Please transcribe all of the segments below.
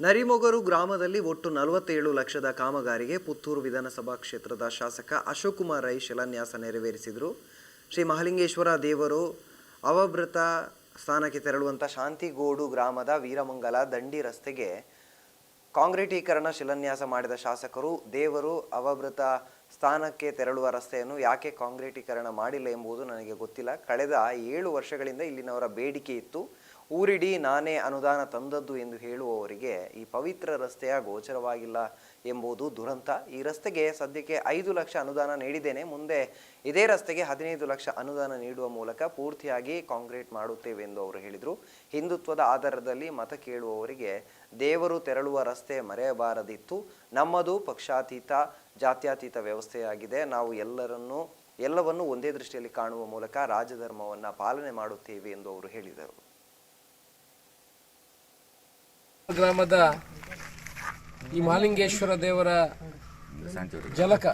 ನರಿಮೊಗರು ಗ್ರಾಮದಲ್ಲಿ ಒಟ್ಟು ನಲವತ್ತೇಳು ಲಕ್ಷದ ಕಾಮಗಾರಿಗೆ ಪುತ್ತೂರು ವಿಧಾನಸಭಾ ಕ್ಷೇತ್ರದ ಶಾಸಕ ಅಶೋಕ್ ಕುಮಾರ್ ರೈ ಶಿಲಾನ್ಯಾಸ ನೆರವೇರಿಸಿದರು. ಶ್ರೀ ಮಹಾಲಿಂಗೇಶ್ವರ ದೇವರು ಅವಭೃತ ಸ್ಥಾನಕ್ಕೆ ತೆರಳುವಂಥ ಶಾಂತಿಗೋಡು ಗ್ರಾಮದ ವೀರಮಂಗಲ ದಂಡಿ ರಸ್ತೆಗೆ ಕಾಂಕ್ರೀಟೀಕರಣ ಶಿಲಾನ್ಯಾಸ ಮಾಡಿದ ಶಾಸಕರು, ದೇವರು ಅವಭೃತ ಸ್ಥಾನಕ್ಕೆ ತೆರಳುವ ರಸ್ತೆಯನ್ನು ಯಾಕೆ ಕಾಂಕ್ರೀಟೀಕರಣ ಮಾಡಿಲ್ಲ ಎಂಬುದು ನನಗೆ ಗೊತ್ತಿಲ್ಲ. ಕಳೆದ ಏಳು ವರ್ಷಗಳಿಂದ ಇಲ್ಲಿನವರ ಬೇಡಿಕೆ ಇತ್ತು. ಊರಿಡಿ ನಾನೇ ಅನುದಾನ ತಂದದ್ದು ಎಂದು ಹೇಳುವವರಿಗೆ ಈ ಪವಿತ್ರ ರಸ್ತೆಯ ಗೋಚರವಾಗಿಲ್ಲ ಎಂಬುದು ದುರಂತ. ಈ ರಸ್ತೆಗೆ ಸದ್ಯಕ್ಕೆ ಐದು ಲಕ್ಷ ಅನುದಾನ ನೀಡಿದ್ದೇನೆ. ಮುಂದೆ ಇದೇ ರಸ್ತೆಗೆ ಹದಿನೈದು ಲಕ್ಷ ಅನುದಾನ ನೀಡುವ ಮೂಲಕ ಪೂರ್ತಿಯಾಗಿ ಕಾಂಕ್ರೀಟ್ ಮಾಡುತ್ತೇವೆ ಎಂದು ಅವರು ಹೇಳಿದರು. ಹಿಂದುತ್ವದ ಆಧಾರದಲ್ಲಿ ಮತ ಕೇಳುವವರಿಗೆ ದೇವರು ತೆರಳುವ ರಸ್ತೆ ಮರೆಯಬಾರದಿತ್ತು. ನಮ್ಮದು ಪಕ್ಷಾತೀತ, ಜಾತ್ಯಾತೀತ ವ್ಯವಸ್ಥೆಯಾಗಿದೆ. ನಾವು ಎಲ್ಲರನ್ನೂ, ಎಲ್ಲವನ್ನೂ ಒಂದೇ ದೃಷ್ಟಿಯಲ್ಲಿ ಕಾಣುವ ಮೂಲಕ ರಾಜಧರ್ಮವನ್ನು ಪಾಲನೆ ಮಾಡುತ್ತೇವೆ ಎಂದು ಅವರು ಹೇಳಿದರು. ಗ್ರಾಮದ ಈ ಮಹಾಲಿಂಗೇಶ್ವರ ದೇವರ ಜಲಕ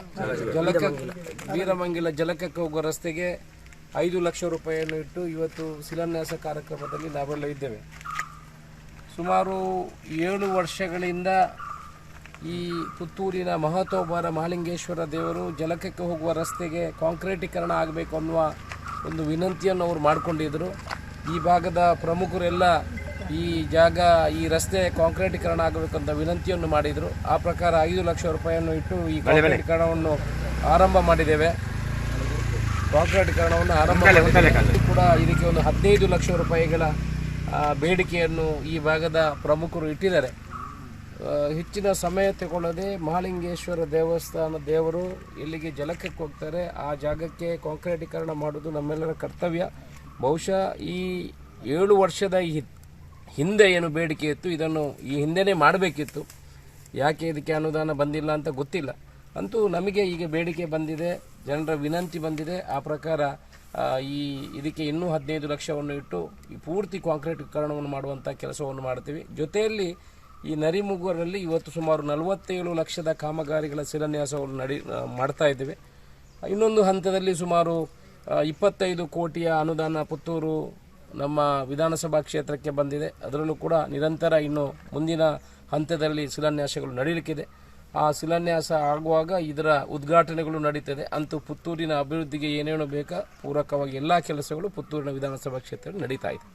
ಜಲಕ, ವೀರಮಂಗಿಲ ಜಲಕಕ್ಕೆ ಹೋಗುವ ರಸ್ತೆಗೆ ಐದು ಲಕ್ಷ ರೂಪಾಯಿಯನ್ನು ಇಟ್ಟು ಇವತ್ತು ಶಿಲಾನ್ಯಾಸ ಕಾರ್ಯಕ್ರಮದಲ್ಲಿ ನಾವೆಲ್ಲ ಸುಮಾರು ಏಳು ವರ್ಷಗಳಿಂದ ಈ ಪುತ್ತೂರಿನ ಮಹತೋಬಾರ ಮಹಾಲಿಂಗೇಶ್ವರ ದೇವರು ಜಲಕಕ್ಕೆ ಹೋಗುವ ರಸ್ತೆಗೆ ಕಾಂಕ್ರೀಟೀಕರಣ ಆಗಬೇಕು ಅನ್ನುವ ಒಂದು ವಿನಂತಿಯನ್ನು ಅವರು ಮಾಡಿಕೊಂಡಿದ್ದರು ಈ ಭಾಗದ ಪ್ರಮುಖರೆಲ್ಲ ಈ ಜಾಗ ಈ ರಸ್ತೆ ಕಾಂಕ್ರೀಟೀಕರಣ ಆಗಬೇಕಂತ ವಿನಂತಿಯನ್ನು ಮಾಡಿದರು. ಆ ಪ್ರಕಾರ ಐದು ಲಕ್ಷ ರೂಪಾಯಿಯನ್ನು ಇಟ್ಟು ಈ ಕಾಂಕ್ರೀಟೀಕರಣವನ್ನು ಆರಂಭ ಮಾಡಿದ್ದೇವೆ. ಕಾಂಕ್ರೀಟೀಕರಣವನ್ನು ಆರಂಭ. ಕೂಡ ಇದಕ್ಕೆ ಒಂದು ಹದಿನೈದು ಲಕ್ಷ ರೂಪಾಯಿಗಳ ಬೇಡಿಕೆಯನ್ನು ಈ ಭಾಗದ ಪ್ರಮುಖರು ಇಟ್ಟಿದ್ದಾರೆ. ಹೆಚ್ಚಿನ ಸಮಯ ತಗೊಳ್ಳದೆ ಮಹಾಲಿಂಗೇಶ್ವರ ದೇವಸ್ಥಾನ ದೇವರು ಎಲ್ಲಿಗೆ ಜಲಕ್ಕೆ ಹೋಗ್ತಾರೆ. ಆ ಜಾಗಕ್ಕೆ ಕಾಂಕ್ರೀಟೀಕರಣ ಮಾಡೋದು ನಮ್ಮೆಲ್ಲರ ಕರ್ತವ್ಯ. ಬಹುಶಃ ಈ ಏಳು ವರ್ಷದ ಈ ಹಿಂದೆ ಏನು ಬೇಡಿಕೆ ಇತ್ತು, ಇದನ್ನು ಈ ಹಿಂದೆನೇ ಮಾಡಬೇಕಿತ್ತು. ಯಾಕೆ ಇದಕ್ಕೆ ಅನುದಾನ ಬಂದಿಲ್ಲ ಅಂತ ಗೊತ್ತಿಲ್ಲ. ಅಂತೂ ನಮಗೆ ಈಗ ಬೇಡಿಕೆ ಬಂದಿದೆ, ಜನರ ವಿನಂತಿ ಬಂದಿದೆ. ಆ ಪ್ರಕಾರ ಈ ಇದಕ್ಕೆ ಇನ್ನೂ ಹದಿನೈದು ಲಕ್ಷವನ್ನು ಇಟ್ಟು ಈ ಪೂರ್ತಿ ಕಾಂಕ್ರೀಟೀಕರಣವನ್ನು ಮಾಡುವಂಥ ಕೆಲಸವನ್ನು ಮಾಡ್ತೀವಿ. ಜೊತೆಯಲ್ಲಿ ಈ ನರಿಮುಗುವರಲ್ಲಿ ಇವತ್ತು ಸುಮಾರು ನಲವತ್ತೇಳು ಲಕ್ಷದ ಕಾಮಗಾರಿಗಳ ಶಿಲಾನ್ಯಾಸವನ್ನು ನಡಿ ಮಾಡ್ತಾ ಇದ್ದೇವೆ. ಇನ್ನೊಂದು ಹಂತದಲ್ಲಿ ಸುಮಾರು ಇಪ್ಪತ್ತೈದು ಕೋಟಿಯ ಅನುದಾನ ಪುತ್ತೂರು ನಮ್ಮ ವಿಧಾನಸಭಾ ಕ್ಷೇತ್ರಕ್ಕೆ ಬಂದಿದೆ. ಅದರಲ್ಲೂ ಕೂಡ ನಿರಂತರ ಇನ್ನು ಮುಂದಿನ ಹಂತದಲ್ಲಿ ಶಿಲಾನ್ಯಾಸಗಳು ನಡೀಲಿಕ್ಕಿದೆ. ಆ ಶಿಲಾನ್ಯಾಸ ಆಗುವಾಗ ಇದರ ಉದ್ಘಾಟನೆಗಳು ನಡೀತದೆ. ಅಂತೂ ಪುತ್ತೂರಿನ ಅಭಿವೃದ್ಧಿಗೆ ಏನೇನು ಬೇಕಾ? ಪೂರಕವಾಗಿ ಎಲ್ಲ ಕೆಲಸಗಳು ಪುತ್ತೂರಿನ ವಿಧಾನಸಭಾ ಕ್ಷೇತ್ರದಲ್ಲಿ ನಡೀತಾ ಇದೆ.